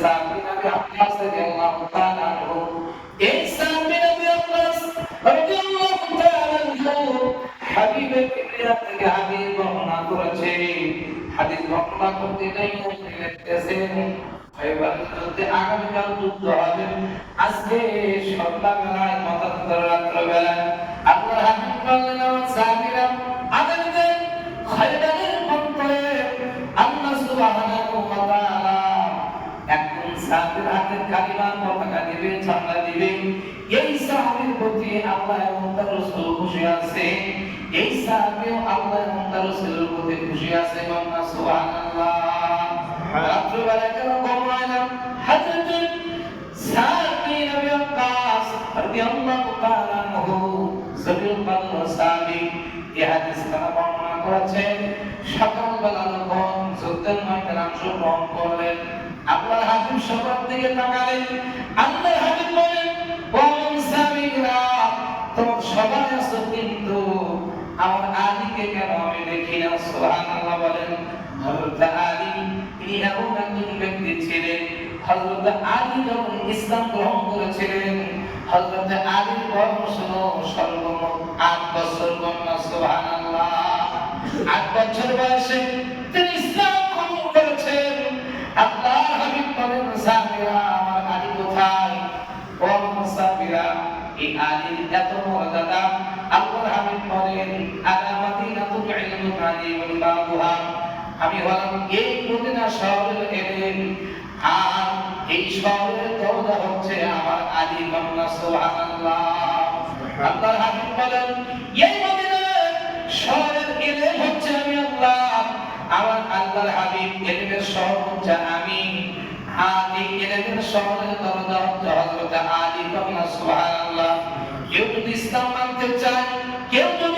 সাবির নবী আব্বাস রাদিয়াল্লাহু এই সাবির নবী আব্বাস রাদিয়াল্লাহু তাআলা করেছে। হাদিস বর্ণনা করতে নাই লিখতেছেন এবার যদি আগামীকাল যুদ্ধ হবে। আজকে রাত্রবেলায় আল্লাহ আগামীতে খয়বারের মন্ত্রে আল্লাহ সুবহানাহু সাহাবীর হাতে কালিমার পতাকা দিবে ঝান্ডা দিবে এই সাহাবীর প্রতি আল্লাহ এবং তার রাসূল খুশি আছে। এই সাহাবীও আল্লাহ এবং তার রাসূলের প্রতি খুশি আছে মান্না সুবহানাল্লাহ। রাত্রিবেলা কেন ঘুমাইলাম হযরত সাহাবী নবী আব্বাস রাদিয়াল্লাহু তাআলা আনহু জবিল কদর সাহাবী এই হাদিস কানা বর্ণনা করেছেন। সকালবেলা যখন যুদ্ধের ময়দানে অংশগ্রহণ করলেন আল্লাহর হাবিব সবার দিকে তাকালেন, আল্লাহর হাবিব বলেন, ও সাহাবীরা তোমরা সবাই আছো কিন্তু আমার আলীকে কেন আমি দেখি না? সুবহানাল্লাহ বলেন, হযরত আলী, তিনি এমন একজন ব্যক্তি ছিলেন, হযরত আলী যখন ইসলাম গ্রহণ করেছিলেন, হযরত আলীর বয়স হলো সর্বমোট আট বছর কন্যা সুবহানাল্লাহ। আট বছর বয়সে তিনি ইসলাম গ্রহণ করেছেন আল্লাহ হাবিব বলেন সাহাবীরা আমার আলী কোথায় ও আমার সাহাবীরা এই আলীর এত মর্যাদা আল্লাহর হাবিব বলেন আলা মাদিনাতুল ইলমি আলিমুল বাবুহা আমি হলাম এই মদিনা শহরের এলেন আর এই শহরের দরজা হচ্ছে আমার আলী বাংলা সুবহানাল্লাহ। আল্লাহর হাবিব বলেন, এই মদিনা শহরের এলেন হচ্ছে আমি আল্লাহ। আমার আল্লাহর হাবিব এলেনের শহর হচ্ছে আমি। আর এই এলেনের শহরের দরজা হচ্ছে হযরত আলী বাংলা সুবহানাল্লাহ। কেউ যদি ইসলাম মানতে চায়, কেউ যদি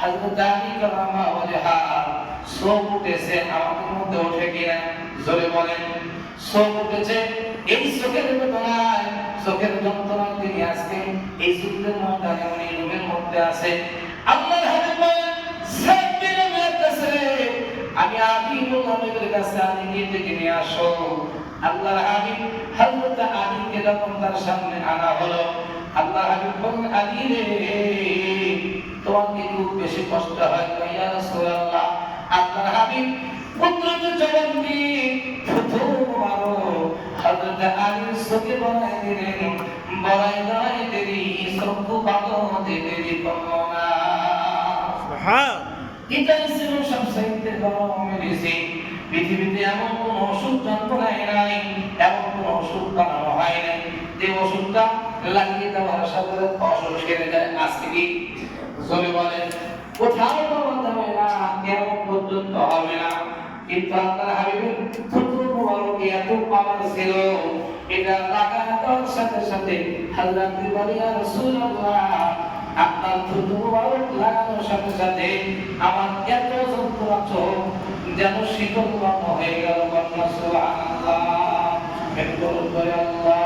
হযরত আলী কারামা ওয়াজহা উঠেছে আমাদের মধ্যে ওঠে কিনা জোরে বলেন। সব উঠেছে, এই চোখের চোখের যন্ত্রণা তিনি এই যুদ্ধের ময়দানে উনি রুমের মধ্যে আছে কাছে, আমি আলী নবীর কাছে আলীকে ডেকে নিয়ে আসো। আল্লাহর হাবিব হযরত আলীকে যখন তার সামনে আনা হলো আল্লাহ হাবিব বলেন রে কি খুব বেশি কষ্ট হয় ইয়া রাসূলুল্লাহ? আল্লাহর হাবিব পুত্রকে জবাব দিয়ে প্রথম মারো। হযরত আলীর চোখে বড়াই দিলেন বড়াই নয় দেরি সব ভালো দেরি করো না। সুবহান এটাই ছিল সবচাইতে বড় মেডিসিন পৃথিবীতে এমন কোন ওষুধ যন্ত্রণায় নাই এমন কোন ওষুধ বানানো হয় নাই। যে ওষুধটা লাগিয়ে দেওয়ার সাথে অসুখ সেরে যায় আজকে জমি বলে কোথাও পাওয়া যাবে না কেমন পর্যন্ত হবে না? কিন্তু আল্লাহর হাবিবের ফুতুর মুবারক এত পাওয়ার ছিল, এটা লাগানোর সাথে সাথে হযরত বলি ইয়া রাসূলুল্লাহ, আপনার থুতু মুবারক লাগানোর সাথে সাথে আমার এত যন্ত্রণা চোখ যেন শীতল হয়ে গেল। কন্যা সুবহানাল্লাহ একটু করে আল্লাহুম্মা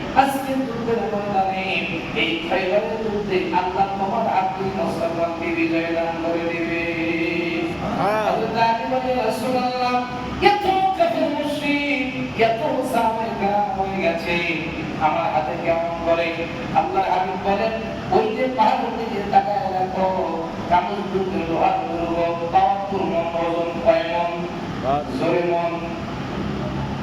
আজকে যুদ্ধের ময়দানে এই খাইবারের যুদ্ধে আল্লাহ তোমার আব্দুল মুসলমানকে বিজয় দান করে দিবে। হয়ে। আমার হাতে কেমন করে? আল্লাহ হাবিব বলেন ওই যে পাহাড়ের দিকে তাকায় রাখো কামল দুর্গ লোহার দুর্গ বাহাত্তর মন ওজন কয় মন জোরে মন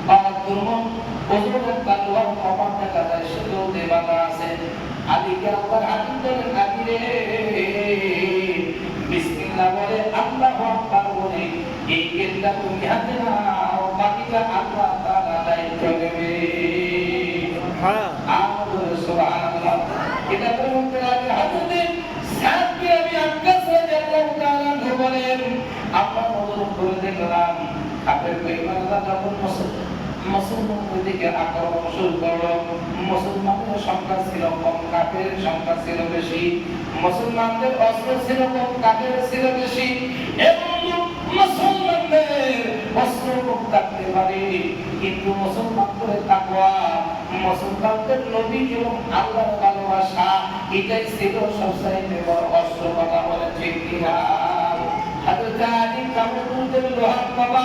বাহাত্তর মন ওজনের তার লোহার কপাট দেখা যায় সেটাও দেবাতা আছে আলীকে আল্লাহর হাবিব বলেন আলী রে বিসমিল্লাহ বলে আল্লাহ আকবার বলে এই গেটটা তুমি হাতে নাও বাকিটা আল্লাহ তাআলা দায়িত্ব নেবে। হ্যাঁ আমাদের সুবহানাল্লাহ। এটা তো মধ্যে আগে হাজরতে সাদ বিন আবি আক্কাস রাদিয়াল্লাহু তাআলা বলেন আমরা নজর করে দেখলাম কাফের বেঈমানরা যখন মুসলমান মুসলমানদের দিকে আক্রমণ শুরু করল মুসলমানদের সংখ্যা ছিল কম কাফের সংখ্যা ছিল বেশি মুসলমানদের অস্ত্র ছিল কম কাফের ছিল বেশি। মুসলমানদের অস্ত্র কম থাকতে পারে কিন্তু মুসলমানদের তাকওয়া মুসলমানদের নবী এবং আল্লাহর ভালোবাসা এটাই ছিল সবচাইতে বড় অস্ত্র কথা বলে ঠিক কিনা হযরত আলী কামরুদ্দিন লোহার বাবা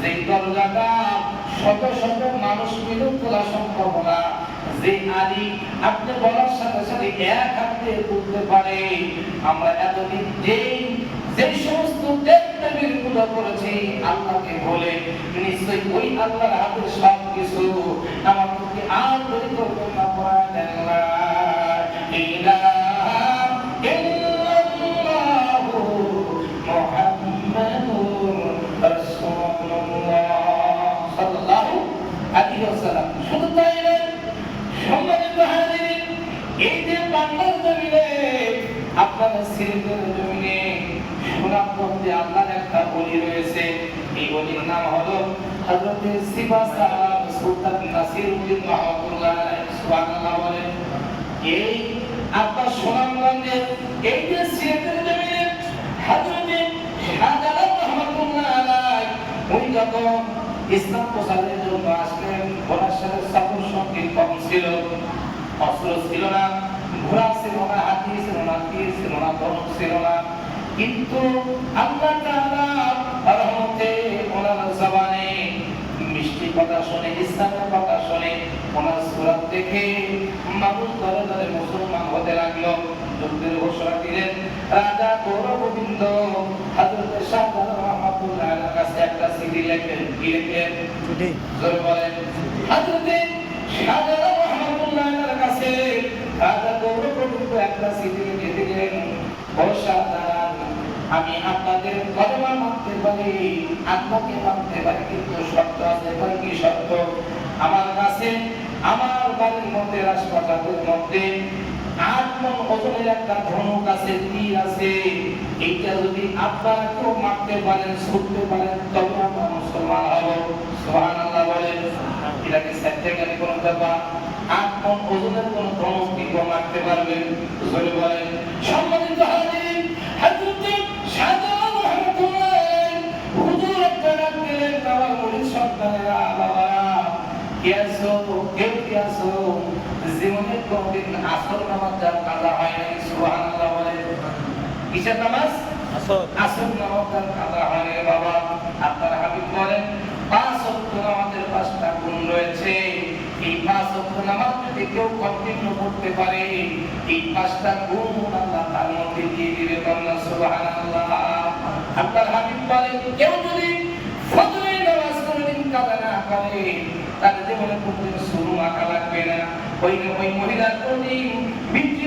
যে দরজাটা শত শত মানুষ খোলা সম্ভব না যে আলী আপনি বলার সাথে সাথে এক হাতে পারে। আমরা এতদিন যেই যে সমস্ত দেব দেবীর পূজা করেছি, আল্লাহকে বলে নিশ্চয়ই ওই আল্লাহর হাতে সব কিছু আমার প্রতি আর বলি রয়েছে, এই বলির নাম হলো হযরত সিবাসা সুলতান নাসিরউদ্দিন আলাইহি সুবহানাল্লাহ বলেন, এই আপনার সুনামগঞ্জে, এই যে সিলেটের জমিনে হযরত শাহজালাল রহমাতুল্লাহ আলাইহি, উনি যখন ইসলাম প্রচারের জন্য আসলেন, ওনার সাথে সফর সঙ্গী কম ছিল, অস্ত্র ছিল না, ঘোড়া ছিল না, হাতি ছিল না, তীর ছিল না ধনুক ছিল না, কিন্তু আল্লাহ তাআলা কথা শুনে ইসলামের কথা শুনে। ওনার সুরাত দেখে মানুষ ধরে ধরে মুসলমান হতে লাগল। যুদ্ধের ঘোষণা দিলেন রাজা হাজরত শাহজালাল রহমাতুল্লাহ কাছে একটা সিটি লেখেন কি লিখলেন বলেন হাজরতে রহমাতুল্লাহ আলাইহির কাছে রাজা গৌরগোবিন্দ একটা চিঠি লিখে দিলেন ও শাহজালাল আমি আপনাদের কলমা মানতে পারি, আত্মাকে মানতে পারি, কিন্তু সত্য আছে কি সত্য আমার কাছে, আমার বাড়ির মধ্যে রাজপ্রাসাদের মধ্যে আট মন ওজনের একটা এইটা যদি মারতে পারেন আমরা মারতে পারবেন নামাজ হয় নাই সুবহানাল্লাহ বলে। কিসের নামাজ? আসর। আসর নামাজ কাজা হয় নাই বাবা আপনার হাবিব বলেন পাঁচ ওয়াক্ত নামাজের পাঁচটা গুণ রয়েছে। এই পাঁচ ওয়াক্ত নামাজ যদি কেউ কন্টিনিউ করতে পারে এই পাঁচটা গুণ আল্লাহ তার মধ্যে দিয়ে দিবে কন্যা সুবহানাল্লাহ। আপনার হাবিব বলেন কেউ যদি ফজরের নামাজ কোনোদিন কাজা না করে তার জীবনে কোনদিন শুরু আঁকা লাগবে না। ওই ওই মহিলার কোনদিন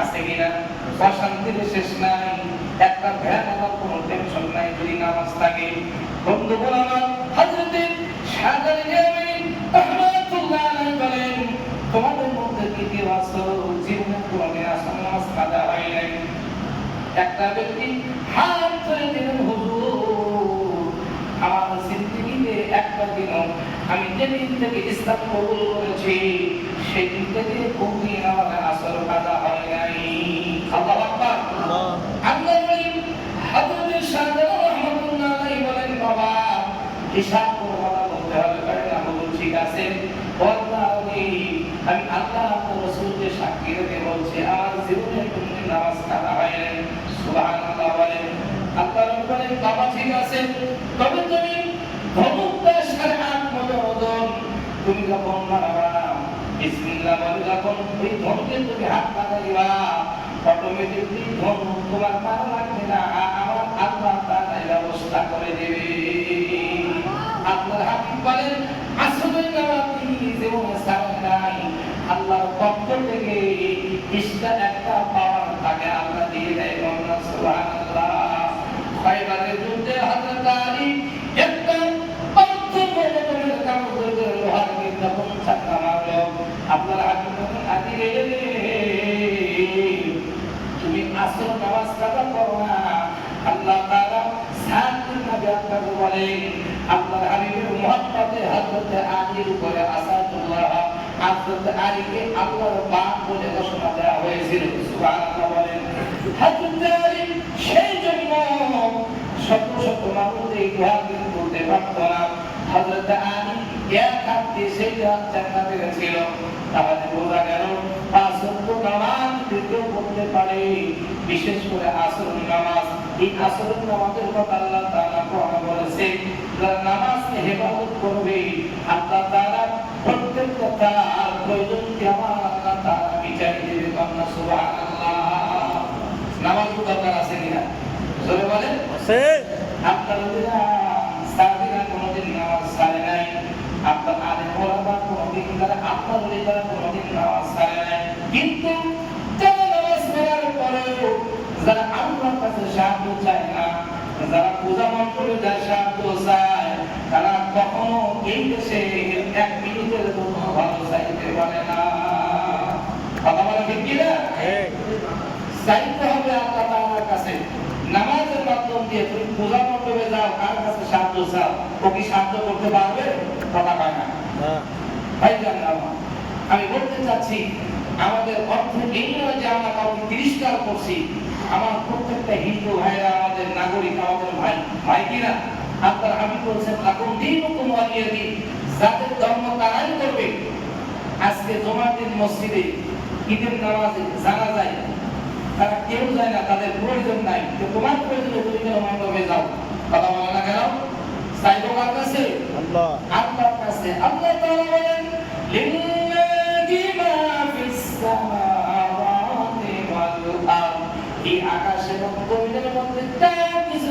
আছে কিনা অশান্তির শেষ নাই, একটা ভ্যান আমার কোনো টেনশন নাই যদি নামাজ থাকে। বন্ধু আমার হাজরতে সাদারি আমি রহমাতুল্লাহ আলাইহি বলেন, তোমাদের মধ্যে কি কেউ আছো জীবনে কোনদিন আসল নামাজ কাজা নাই? একটা ব্যক্তি ধরে আমার একটা দিনও আমি যেদিন থেকে ইসলাম কবুল করেছি বলেন বাবা হিসাব বলতে হবে কারণ আমি আল্লাহ সাক্ষী রেখে বলছি আমার জীবনে কোনদিন নামাজ কাজা হয় নাই। সুবহানাল্লাহ বলেন। আল্লাহ রাব্বুল বাবা ঠিক আছে। তবে তুমি ধমকটা সাড়ে আট মতো ওজন তুমি যখন মারাবা বিসমিল্লাহ বলে যখন ধর্মের যদি হাত হাত লাগাইবা অটোমেটিকলি ধর্ম তোমার মারা লাগবে না। আমার আল্লাহ এই ব্যবস্থা করে দেবে। আপনার হাবিব বলেন, আসলে নামাজি জীবনে সারা নাই। আল্লাহর পক্ষ থেকে ইসটা একটা পাওয়ার থাকে আল্লাহ দিয়ে দেয় মোহাম্মদ সুবহানাল্লাহ খায়বারের যুদ্ধে হযরত আলী একটা অর্থ বড় কাপড় ধরে লোহার বিজ্ঞাপন ছাড়া মারলো আপনার হাবিব বলেন আলী রে তুমি আসল নামাজ কাজা করো না আল্লাহ তাআলা সাত নবী আপনাকে বলেন আল্লাহর হাবিবের হযরত আলীর উপরে আসাদুল্লাহ হযরত আলীকে আল্লাহর বাপ বলে ঘোষণা দেওয়া হয়েছিল। সুবহানাল্লাহ বলেন হযরত আলী সেই জন্য শত শত মানুষ এই দোয়া কিন্তু বলতে পারত না। হযরত আলী এক হাত দিয়ে সেই জান্নাতে ছিল তাহলে বোঝা গেল, পাঁচ নামাজ যদি পড়তে পারে, বিশেষ করে আসর নামাজ। এই আসর নামাজের কথা আল্লাহ তাআলা কোরআনে বলেছে যারা নামাজকে হেফাজত করবে আল্লাহ তাআলা প্রত্যেকটা তার প্রয়োজনকে আমার আল্লাহ তাআলা বিচার দেবে। কান্না সুবহানাল্লাহ। নামাজ দরকার আছে কিনা? জোরে বলেন। আছে। আপনার ওদেরা কোনোদিন নামাজ ছাড়ে নাই। আপনার আলেম ওলামা কোনোদিন তারা আপনার ওলিদারা কোনোদিন নামাজ ছাড়ে নাই কিন্তু যারা নামাজ পড়ার পরেও যারা আল্লাহর কাছে সাহায্য চায় না যারা পূজা মন্ত্রে যার সাহায্য চায় তারা কখনো এই দেশে এক মিনিটের জন্য ভালো চাইতে পারে না কথা বলা ঠিক কিনা চাইতে হবে আল্লাহ তাআলার কাছে নামাজের মাধ্যম দিয়ে তুমি পূজা মণ্ডপে যাও কার কাছে সাহায্য চাও ও কি সাহায্য করতে পারবে কথা পায় না ভাই জানলাম আমি বলতে চাচ্ছি, আমাদের অর্থ এই তিরস্কার করছি আমার প্রত্যেকটা হিন্দু ভাইরা আমাদের নাগরিক আমাদের ভাই ভাই কিনা আপনার আমি বলছেন এখন দিন ওয়ালিয়ে দিন যাদের ধর্ম তারাই করবে। আজকে জমার দিন মসজিদে ঈদের নামাজে জানা যায় তারা কেউ যায় না তাদের প্রয়োজন নাই। তো তোমার প্রয়োজনে তুমি কেন মণ্ডপে যাও। কথা বলে না কেন? চাইব কার কাছে আল্লাহ। আল্লাহর কাছে আল্লাহ তাআলা বলেন লিল্লাহি মা ফিস সামাওয়াতি ওয়াল আরদ এই আকাশ এবং জমিনের মধ্যে যা কিছু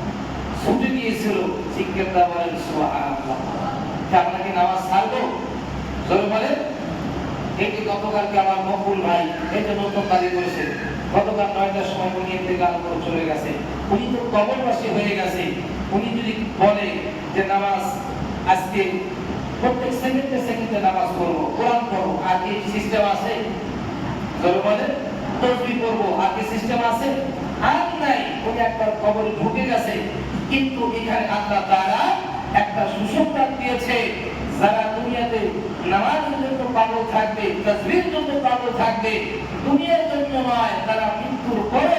দিয়েছিল বলেন নামাজ ছাড়বো? বলেন। যে গতকালকে আমার ভাই যে নতুন করেছে, গতকাল নয়টার সময় উনি চলে গেছে। উনি তো কবরবাসী হয়ে গেছে। উনি যদি বলে যে নামাজ আজকে প্রত্যেক সেকেন্ডে সেকেন্ডে নামাজ পড়ব, কোরআন পড়ব, আর কি সিস্টেম আছে? তসবি পড়ব, আর কি সিস্টেম আছে? আর নাই। উনি একবার কবরে ঢুকে গেছে। কিন্তু এখানে আল্লাহ তারা একটা সুসংবাদ দিয়েছে, যারা দুনিয়াতে নামাজের জন্য পাগল থাকবে তাসবির জন্য পাগল থাকবে, দুনিয়ার জন্য নয়, তারা মৃত্যুর পরে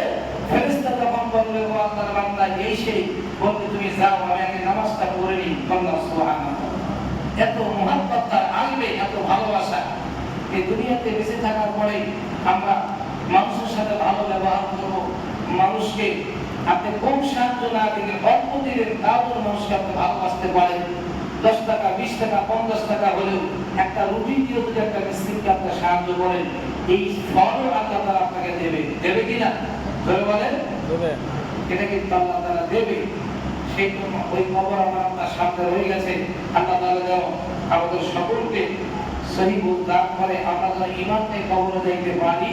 বলবে ও বান্দা তুমি যাও, আমি আগে নামাজটা নিই। সুবহানাল্লাহ এত মহাব্বত আসবে এত ভালোবাসা। এই দুনিয়াতে বেঁচে থাকার পরে আমরা মানুষের সাথে ভালো ব্যবহার করব, মানুষকে আপনি কম সাহায্য না দিলে অল্প দিলেন তাও মানুষকে আপনি ভালোবাসতে পারেন। দশ টাকা বিশ টাকা পঞ্চাশ টাকা হলেও একটা রুটি দিয়ে যদি একটা মিস্ত্রিকে আপনি সাহায্য করেন। এই ফলও আল্লাহ তারা আপনাকে দেবে। দেবে কিনা ধরে বলেন? এটা কিন্তু আল্লাহ তারা দেবে। সেই জন্য ওই খবর আমার আপনার সামনে রয়ে গেছে। আল্লাহ তালা যেন আমাদের সকলকে সহি দান করে। আমরা যেন ইমানকে কবরে দেখতে পারি।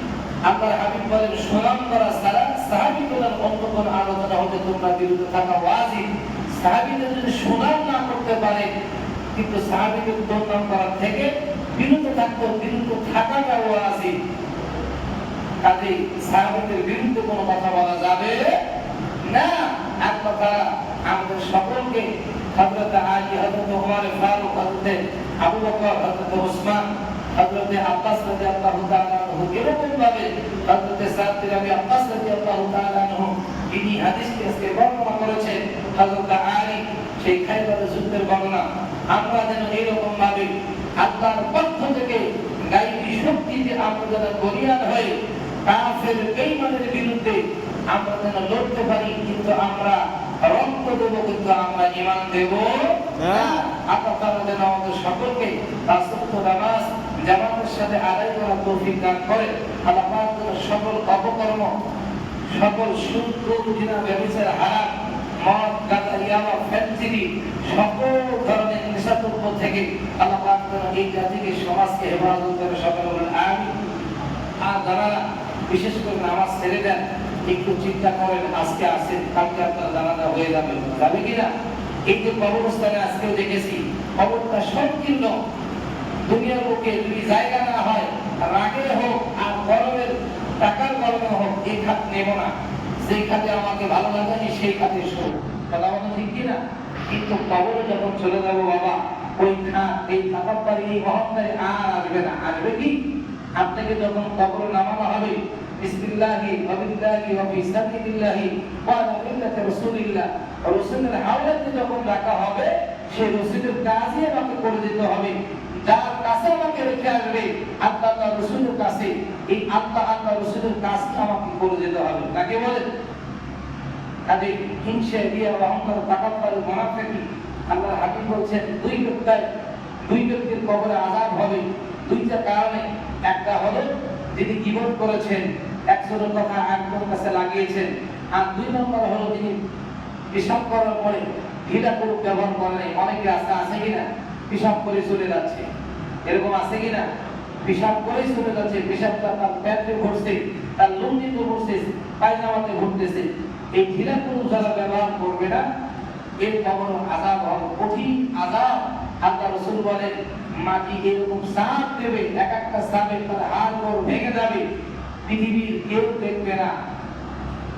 আল্লাহর হাবিব বলেন সুনাম করা সারা সাহাবীদের অন্য কোন আলোচনা হতে তোমরা বিরত থাকা ওয়াজিব। সাহাবীদের যদি সুনাম না করতে পারে, কিন্তু সাহাবীদের দুর্নাম করা থেকে বিরত থাকতে, বিরত থাকাটা ওয়াজিব। কাজেই সাহাবীদের বিরুদ্ধে কোনো কথা বলা যাবে না। এক কথা আমাদের সকলকে হযরত আলী, হযরত ওমর ফারুক, হযরত আবু বকর, হযরত ওসমান হযরত আব্বাস রাদিয়াল্লাহু তাআলা আনহু এরকম ভাবে হযরত সাদ বিন আব্বাস রাদিয়াল্লাহু তাআলা আনহু তিনি হাদিসকে আজকে বর্ণনা করেছেন। হযরত আলী সেই খাইবার যুদ্ধের বর্ণনা। আমরা যেন এরকম ভাবে আল্লাহর পক্ষ থেকে গাইবী শক্তিতে আমরা যেন বলিয়ান হয়ে কাফের বেঈমানের বিরুদ্ধে আমরা যেন লড়তে পারি কিন্তু আমরা রক্ত দেব কিন্তু আমরা ইমান দেব। আল্লাহ তাআলা যেন আমাদের সকলকে তাসত্য নামাজ জামাতের সাথে আদায় করার তৌফিক দান করে আল্লাহ সকল অপকর্ম সকল ঘুষ, জিনা ব্যভিচার হারাম মদ গাঁজা ইয়াবা ফ্যান্সিডি সকল ধরনের নেশাদ্রব্য থেকে আল্লাহ এই জাতিকে সমাজকে হেফাজত করে সকল বলেন আমিন। আর যারা বিশেষ করে নামাজ ছেড়ে দেন একটু চিন্তা করেন আজকে আসেন কালকে আপনার জানাজা হয়ে যাবে। যাবে কিনা? এই যে কবরস্থানে আজকেও দেখেছি কবরটা সংকীর্ণ। দুনিয়ার বুকে যদি জায়গা না হয়, রাগে হোক আর গরমের টাকার গরমে হোক, এই খাত নেব না। যেই খাতে আমাকে ভালো লাগে সেই খাতে শোক। কথা বলা ঠিক কিনা কিন্তু কবরে যখন চলে যাব বাবা, ওই খাত, এই থাকার এই অহংকারে আর আসবে না। আসবে কি? আপনাকে যখন কবরে নামানো হবে, বিসমিল্লাহি ওয়া বিল্লাহি ওয়া বিসাবিলিল্লাহি ওয়া মিল্লাতি রাসূলিল্লাহ, রাসূলের হাওলাতে যখন রাখা হবে, সেই রাসূলের কাজই আমাকে করে দিতে হবে। আসবে, আল্লাহ আল্লাহ রসুলের কাছে, এই আল্লাহ আল্লাহ রসুলের আমাকে করে দিতে হবে। তাকে বলে কাজে দিয়ে অহংকার আল্লাহ হাকিম বলছেন, দুই ব্যক্তির দুই ব্যক্তির কবরে হবে। দুইটা কারণে, একটা হলো যিনি গীবত করেছেন, একজনের কথা একজনের কাছে লাগিয়েছেন, আর দুই নম্বর হলো যিনি পেশাব করার পরে ব্যবহার করে নাই অনেকে রাস্তা আছে কিনা? পেশাব করে চলে যাচ্ছে। এরকম আছে কিনা? পেশাব করেই চলে যাচ্ছে। পেশাবটা তার প্যান্টে ভরছে, তার লুঙ্গিতে ভরছে, পায়জামাতে ভরতেছে এই ঢিলা কোনো যারা ব্যবহার করবে না, এর কবর আজাব হবে? কঠিন আজাব। আল্লাহ রসুল বলেন, মাটি এরকম সাপ দেবে, এক একটা সাপে তার হাড় গোড় ভেঙে যাবে। পৃথিবীর কেউ দেখবে না।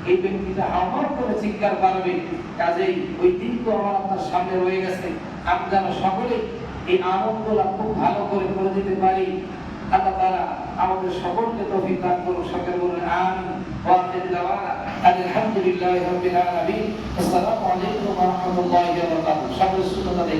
এই ব্যক্তিটা আমার করে চিৎকার পারবে কাজেই ওই দিন তো আমার আপনার সামনে রয়ে গেছে। যেন সকলে এই আনন্দ লাভ খুব ভালো করে করে দিতে পারি। আল্লাহ তারা আমাদের সকলকে তফিক দান করুন সকল বলুন আন ওয়াকিল দাওয়া আলহামদুলিল্লাহি রাব্বিল আলামিন আসসালামু আলাইকুম ওয়া রাহমাতুল্লাহি ওয়া বারাকাতুহু। সকল সুন্নাত আদায়